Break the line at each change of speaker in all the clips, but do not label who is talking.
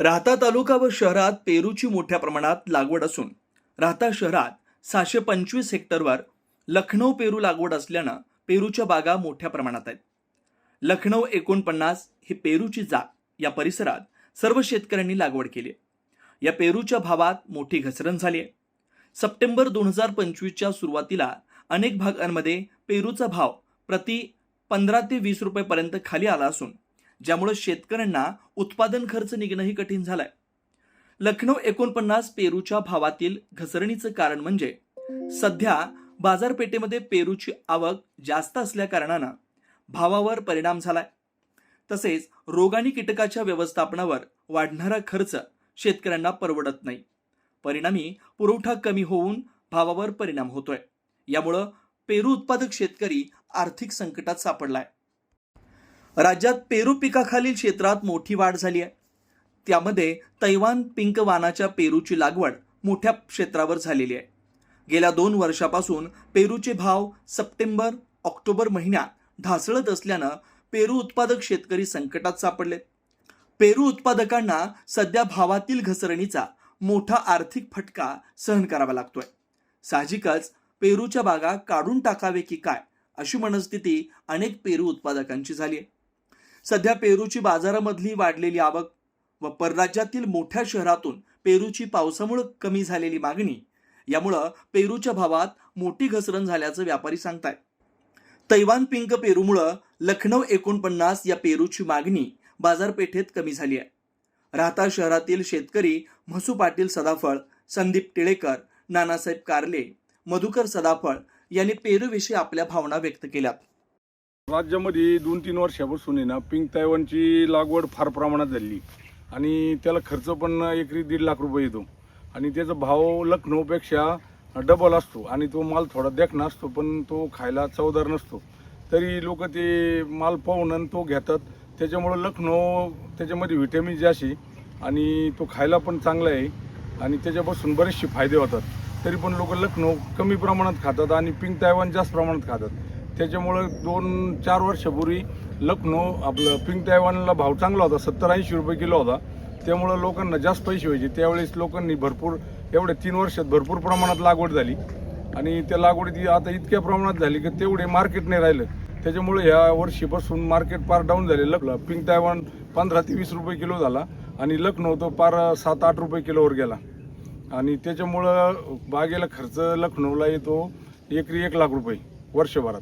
राहता तालुका व शहरात पेरूची मोठ्या प्रमाणात लागवड असून राहता शहरात सहाशे पंचवीस हेक्टरवर लखनौ पेरू लागवड असल्यानं पेरूच्या बागा मोठ्या प्रमाणात आहेत लखनौ एकोणपन्नास ही पेरूची जात या परिसरात सर्व शेतकऱ्यांनी लागवड केली आहे. या पेरूच्या भावात मोठी घसरण झाली आहे सप्टेंबर दोन हजार पंचवीसच्या सुरुवातीला अनेक भागांमध्ये पेरूचा भाव प्रति पंधरा ते वीस रुपयेपर्यंत खाली आला असून ज्यामुळे शेतकऱ्यांना उत्पादन खर्च निघणंही कठीण झालंय. लखनौ एकोणपन्नास पेरूच्या भावातील घसरणीचं कारण म्हणजे सध्या बाजारपेठेमध्ये पेरूची आवक जास्त असल्या कारणानं भावावर परिणाम झालाय. तसेच रोग आणि कीटकाच्या व्यवस्थापनावर वाढणारा खर्च शेतकऱ्यांना परवडत नाही. परिणामी पुरवठा कमी होऊन भावावर परिणाम होतोय. यामुळं पेरू उत्पादक शेतकरी आर्थिक संकटात सापडलाय. राज्यात पेरू पिकाखालील क्षेत्रात मोठी वाढ झाली आहे. त्यामध्ये तैवान पिंक वानाच्या पेरूची लागवड मोठ्या क्षेत्रावर झालेली आहे. गेल्या दोन वर्षापासून पेरूचे भाव सप्टेंबर ऑक्टोबर महिन्यात ढासळत असल्यानं पेरू उत्पादक शेतकरी संकटात सापडले. पेरू उत्पादकांना सध्या भावातील घसरणीचा मोठा आर्थिक फटका सहन करावा लागतोय. साहजिकच पेरूच्या बागा काढून टाकावे की काय अशी मनस्थिती अनेक पेरू उत्पादकांची झाली आहे. सध्या पेरूची बाजारामधली वाढलेली आवक व परराज्यातील मोठ्या शहरातून पेरूची पावसामुळे कमी झालेली मागणी यामुळं पेरूच्या भावात मोठी घसरण झाल्याचं व्यापारी सांगतायत. तैवान पिंक पेरूमुळं लखनौ एकोणपन्नास या पेरूची मागणी बाजारपेठेत कमी झाली आहे. राहता शहरातील शेतकरी म्हसू पाटील सदाफळ संदीप टिळेकर नानासाहेब कारले मधुकर सदाफळ यांनी पेरूविषयी आपल्या भावना व्यक्त केल्यात.
राज्यामध्ये दोन तीन वर्षापासून आहे ना पिंक तायवानची लागवड फार प्रमाणात झाली. आणि त्याला खर्च पण एकरी दीड लाख रुपये येतो. आणि त्याचा भाव लखनौपेक्षा डबल असतो. आणि तो माल थोडा देखणा असतो पण तो खायला चवदार नसतो. तरी लोक ते माल पाहून आणि तो घेतात. त्याच्यामुळं लखनौ त्याच्यामध्ये व्हिटॅमिन जाशी आणि तो खायला पण चांगला आहे. आणि त्याच्यापासून बरेचसे फायदे होतात. तरी पण लोक लखनौ कमी प्रमाणात खातात आणि पिंक तायवान जास्त प्रमाणात खातात. त्याच्यामुळं दोन चार वर्षापूर्वी लखनौ आपलं पिंक तैवानला भाव चांगला होता सत्तर ऐंशी रुपये किलो होता. त्यामुळं लोकांना जास्त पैसे व्हायचे. त्यावेळेस लोकांनी भरपूर एवढ्या तीन वर्षात भरपूर प्रमाणात लागवड झाली. आणि त्या लागवडीत आता इतक्या प्रमाणात झाली की तेवढे मार्केट नाही राहिलं. त्याच्यामुळे ह्या वर्षीपासून मार्केट पार डाऊन झाले. लखनौ पिंक तैवान पंधरा ते वीस रुपये किलो झाला आणि लखनौ तो पार सात आठ रुपये किलोवर गेला. आणि त्याच्यामुळं बागेला खर्च लखनौला येतो एकरी एक लाख रुपये वर्षभरात.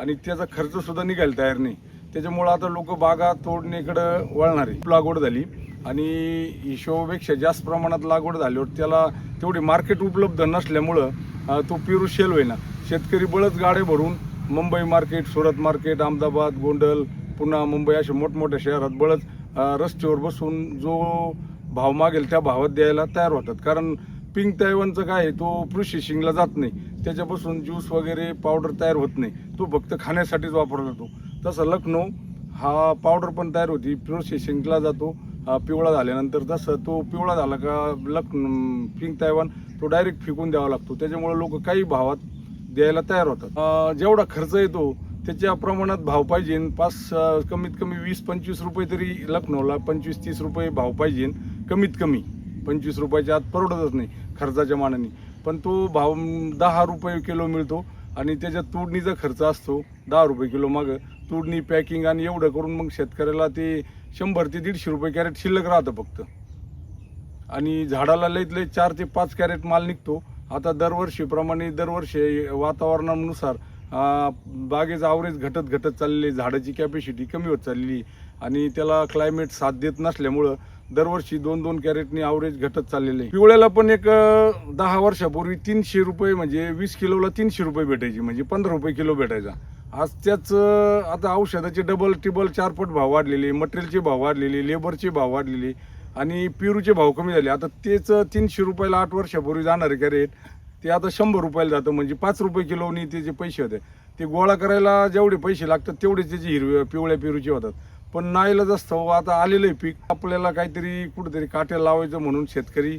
आणि त्याचा खर्च सुद्धा निघायला तयार नाही. त्याच्यामुळं आता लोक बागा तोडणीकडं वळणार. आहे लागवड झाली. आणि हिशोबापेक्षा जास्त प्रमाणात लागवड झाल्यावर त्याला तेवढी मार्केट उपलब्ध नसल्यामुळं तो पेरू शेल होईना. शेतकरी बळच गाडे भरून मुंबई मार्केट सुरत मार्केट अहमदाबाद गोंडल पुन्हा मुंबई अशा मोठमोठ्या शहरात बळच रस्त्यावर बसून जो भाव मागेल त्या भावात द्यायला तयार होतात. कारण पिंक तैवानचं काय आहे तो प्रोसेसिंगला जात नाही. त्याच्यापासून ज्यूस वगैरे पावडर तयार होत नाही. तो फक्त खाण्यासाठीच वापरला जातो. तसा लखनौ हा पावडर पण तयार होती. प्रोसेसिंगला जातो पिवळा झाल्यानंतर. तसं तो पिवळा झाला का लख पिंक तैवान तो डायरेक्ट फेकून द्यावा लागतो. त्याच्यामुळे लोक काही भावात द्यायला तयार होतात. जेवढा खर्च येतो त्याच्या प्रमाणात भाव पाहिजे. पाच कमीत कमी वीस पंचवीस रुपये तरी लखनौला पंचवीस तीस रुपये भाव पाहिजे. कमीत कमी. पंचवीस रुपयाच्या आत परवडतच नाही खर्चाच्या मानाने. पण तो भाव दहा रुपये किलो मिळतो आणि त्याच्यात तोडणीचा खर्च असतो दहा रुपये किलो मागं. तोडणी पॅकिंग आणि एवढं करून मग शेतकऱ्याला ते शंभर ते दीडशे रुपये कॅरेट शिल्लक राहतं फक्त. आणि झाडाला लईत लई चार ते पाच कॅरेट माल निघतो. आता दरवर्षीप्रमाणे दरवर्षी वातावरणानुसार बागेचं आवरेज घटत घटत चाललेली झाडाची कॅपॅसिटी कमी होत चाललेली आणि त्याला क्लायमेट साथ देत नसल्यामुळं दरवर्षी दोन दोन कॅरेटनी आवरेज घटत चाललेलं आहे. पिवळ्याला पण एक दहा वर्षापूर्वी तीनशे रुपये म्हणजे वीस किलोला तीनशे रुपये भेटायची म्हणजे पंधरा रुपये किलो भेटायचा. आज त्याच आता औषधाचे डबल टिबल चारपट भाव वाढलेले मटेरियलचे भाव वाढलेले लेबरचे भाव वाढलेले आणि पेरूचे भाव कमी झाले. आता तेच तीनशे रुपयाला आठ वर्षापूर्वी जाणारे कॅरेट ते आता शंभर रुपयाला जातं म्हणजे पाच रुपये किलोनी त्याचे पैसे होते. ते गोळा करायला जेवढे पैसे लागतात तेवढे त्याचे हिरवे पिवळ्या पेरूचे होतात. पण नाईलाज असतं आता आलेलं आहे पीक आपल्याला काहीतरी कुठेतरी काट्या लावायचं म्हणून शेतकरी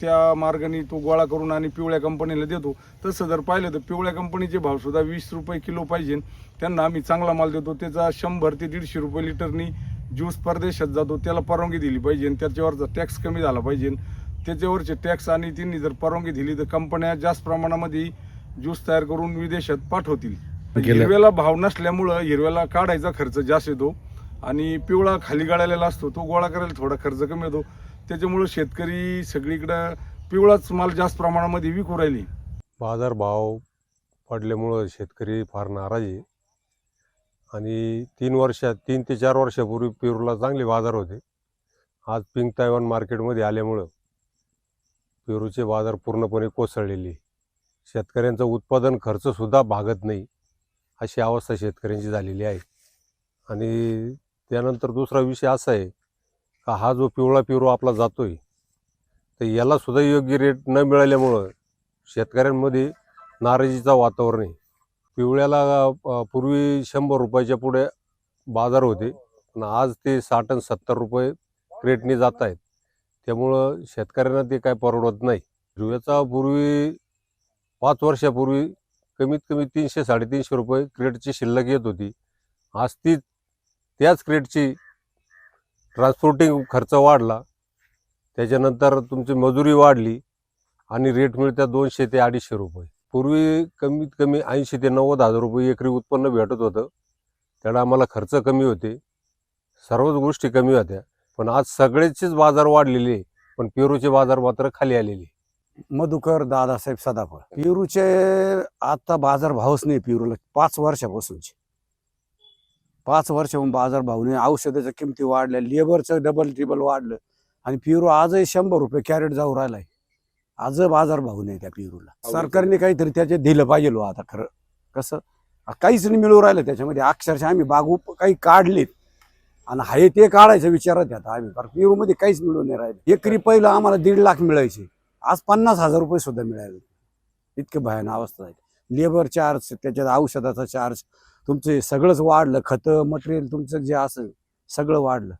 त्या मार्गाने तो गोळा करून आणि पिवळ्या कंपनीला देतो. तसं जर पाहिलं तर पिवळ्या कंपनीचे भावसुद्धा वीस रुपये किलो पाहिजे. त्यांना आम्ही चांगला माल देतो. त्याचा शंभर ते दीडशे रुपये लिटरनी ज्यूस परदेशात जातो. त्याला परवानगी दिली पाहिजे आणि त्याच्यावरचा टॅक्स कमी झाला पाहिजे त्याच्यावरचे टॅक्स आणि त्यांनी जर परवानगी दिली तर कंपन्या जास्त प्रमाणामध्ये ज्यूस तयार करून विदेशात पाठवतील. हिरव्याला भाव नसल्यामुळं हिरव्याला काढायचा खर्च जास्त येतो आणि पिवळा खाली गाळलेला असतो तो गोळा करायला थोडा खर्च कमी येतो. त्याच्यामुळं शेतकरी सगळीकडं पिवळाच माल जास्त प्रमाणामध्ये विकू राहिली.
बाजारभाव पडल्यामुळं शेतकरी फार नाराज आहे. आणि तीन वर्षात तीन ते चार वर्षापूर्वी पेरूला चांगले बाजार होते. आज पिंक तायवान मार्केटमध्ये आल्यामुळं पेरूचे बाजार पूर्णपणे कोसळलेले. शेतकऱ्यांचा उत्पादन खर्चसुद्धा भागत नाही. अशी अवस्था शेतकऱ्यांची झालेली आहे. आणि त्यानंतर दुसरा विषय असा आहे का हा जो पिवळा पेरू आपला जातो आहे तर यालासुद्धा योग्य रेट न मिळाल्यामुळं शेतकऱ्यांमध्ये नाराजीचं वातावरण आहे. पिवळ्याला पूर्वी शंभर रुपयाच्या पुढे बाजार होते पण आज ते साठ आणि सत्तर रुपये रेटने जात आहेत. त्यामुळं शेतकऱ्यांना ते काय परवडत नाही. हिरव्याचा पूर्वी पाच वर्षापूर्वी कमीत कमी तीनशे साडेतीनशे रुपये क्रेटची शिल्लक येत होती. आज ती त्याच क्रेटची ट्रान्सपोर्टिंग खर्च वाढला. त्याच्यानंतर तुमची मजुरी वाढली आणि रेट मिळतात दोनशे ते अडीचशे रुपये. पूर्वी कमीत कमी ऐंशी ते नव्वद हजार रुपये एकरी उत्पन्न भेटत होतं. त्याला आम्हाला खर्च कमी होते. सर्वच गोष्टी कमी होत्या. पण आज सगळ्याचेच बाजार वाढलेले पण पेरूचे बाजार मात्र खाली आलेले
मधुकर दादासाहेब सदाफळ. पेरूचे आता बाजार भावच नाही पेरूला. पाच वर्षापासूनचे. पाच वर्षाहून बाजार भाव नाही. औषधाच्या किमती वाढल्या लेबरचं डबल ट्रिबल वाढलं. आणि पेरू आजही शंभर रुपये कॅरेट जाऊ राहिलाय. आज बाजार भाव नाही त्या पेरूला. सरकारने काहीतरी त्याचे दिलं पाहिजे हो आता खरं. कसं? काहीच नाही मिळू राहिलं त्याच्यामध्ये. अक्षरशः आम्ही बागू काही काढलेत. आणि हाय ते काढायचं विचारत आता आम्ही. कारण पेरूमध्ये काहीच मिळून नाही राहिलं. एकरी पहिलं आम्हाला दीड लाख मिळायचे. आज पन्नास हजार रुपये सुद्धा मिळाले. इतके भयानक अवस्था आहे लेबर चार्ज त्याच्यात औषधाचा चार्ज तुमचे सगळंच वाढलं. खतं मटेरियल तुमचं जे असेल सगळं वाढलं.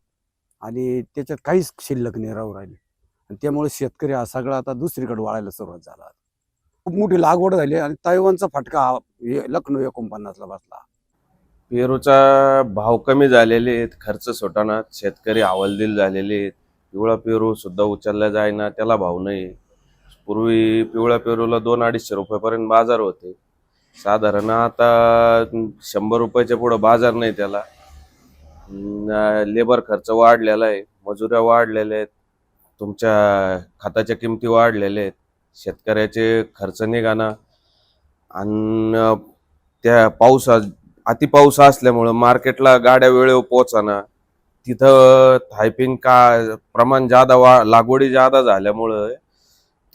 आणि त्याच्यात काहीच शिल्लक नाही राहू राहिले. आणि त्यामुळे शेतकरी हा सगळा आता दुसरीकडे वाळायला सुरुवात झाला खूप मोठी लागवड झाली आणि तैवानचा फटका हा हे लखनौ एकोणपन्नासला बसला.
पेरूचा भाव कमी झालेले आहेत खर्च सोटाना शेतकरी हवालदिल झालेले आहेत. पिवळा पेरू सुद्धा उचलला जायना त्याला भाव नाही. पूर्वी पिवळ्या पेरूला दोन अडीचशे रुपयापर्यंत बाजार होते. साधारण आता शंभर रुपयाच्या पुढं बाजार नाही त्याला. लेबर खर्च वाढलेला आहे. मजुऱ्या वाढलेल्या आहेत. तुमच्या खताच्या किमती वाढलेल्या आहेत. शेतकऱ्याचे खर्च निघाना. आणि त्या पावसा अति पाऊस असल्यामुळं मार्केटला गाड्या वेळेवर पोचाना तिथं थायपिंग का प्रमाण जादा वा लागवडी जादा झाल्यामुळं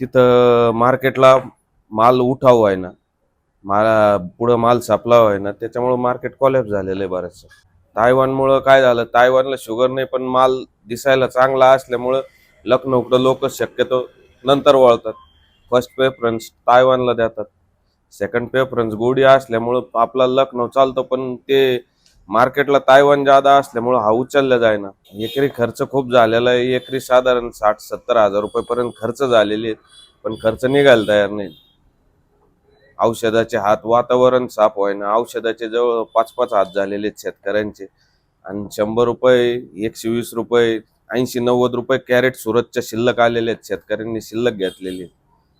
तिथं मार्केटला माल उठाव आहे ना माल पुढं माल सापलाव आहे ना त्याच्यामुळं मार्केट कॉलॅप्स झालेलं आहे बरंचसं. तायवानमुळं काय झालं? तायवानला शुगर नाही पण माल दिसायला चांगला असल्यामुळं लखनौकडं लोक शक्यतो नंतर वळतात. फर्स्ट प्रेफरन्स तायवानला देतात. सेकंड प्रेफरन्स गोडी असल्यामुळं आपला लखनौ चालतो पण ते मार्केटला तायवान जादा असल्यामुळं हा उचलला जायना एकरी खर्च खूप झालेला आहे. एकरी साधारण साठ सत्तर हजार रुपयेपर्यंत खर्च झालेले आहेत पण खर्च निघायला तयार नाही. औषधाचे हात वातावरण साफ व्हायना औषधाचे जवळ पाच पाच हात झालेले आहेत शेतकऱ्यांचे. आणि शंभर रुपये एकशे वीस रुपये ऐंशी नव्वद रुपये कॅरेट सुरतच्या शिल्लक आलेले आहेत. शेतकऱ्यांनी शिल्लक घेतलेली आहे.